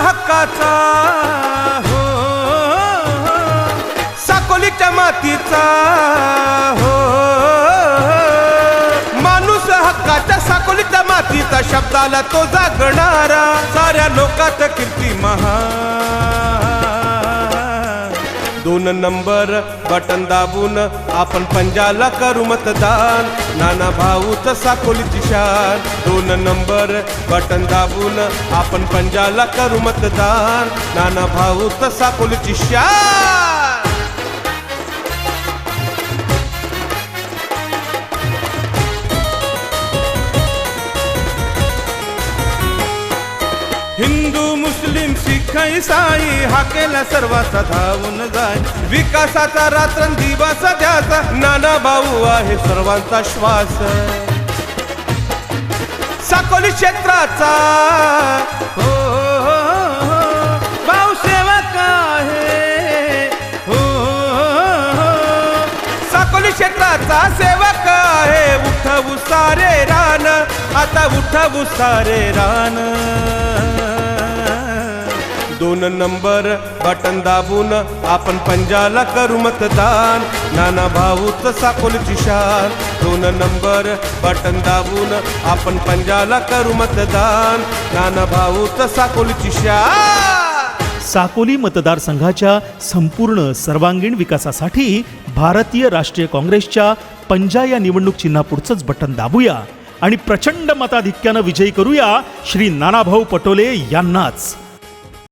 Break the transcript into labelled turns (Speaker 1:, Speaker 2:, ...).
Speaker 1: हक्काचा. हो. साकोलीच्या मातीचा. हो. माणूस हक्काच्या साकोलीच्या मातीचा शब्दाला तो जागणारा. साऱ्या लोकात कीर्ती महा दोन नंबर बटन दाबून आपण पंजाला करू मतदान. नाना भाऊच साकोलीची शान. दोन नंबर बटन दाबून आपण पंजाला करू मतदान. नाना भाऊच साकोलीची शान. हिंदू मुस्लिम सिख खैसाई हा केला सर्वाचा धावून जाय विकासाचा रात्रंदिवस द्याचा नाना भाऊ आहे सर्वांचा श्वास. साकोली क्षेत्राचा. हो हो, हो, हो. भाऊ सेवक आहे. हो, हो, साकोली क्षेत्राचा सेवक आहे. उठवू सारे रान. आता उठवू सारे रान. दोन नंबर बटन दाबून आपण पंजाला करू मतदान. नाना भाऊच साकोलीची शान. दोन नंबर बटन दाबून आपण पंजाला करू मतदान. नाना भाऊच साकोलीची शान.
Speaker 2: साकोली मतदारसंघाच्या संपूर्ण सर्वांगीण विकासासाठी भारतीय राष्ट्रीय काँग्रेसच्या पंजा या निवडणूक चिन्हापुढचंच बटन दाबूया आणि प्रचंड मताधिक्यानं विजयी करूया श्री नानाभाऊ पटोले यांनाच.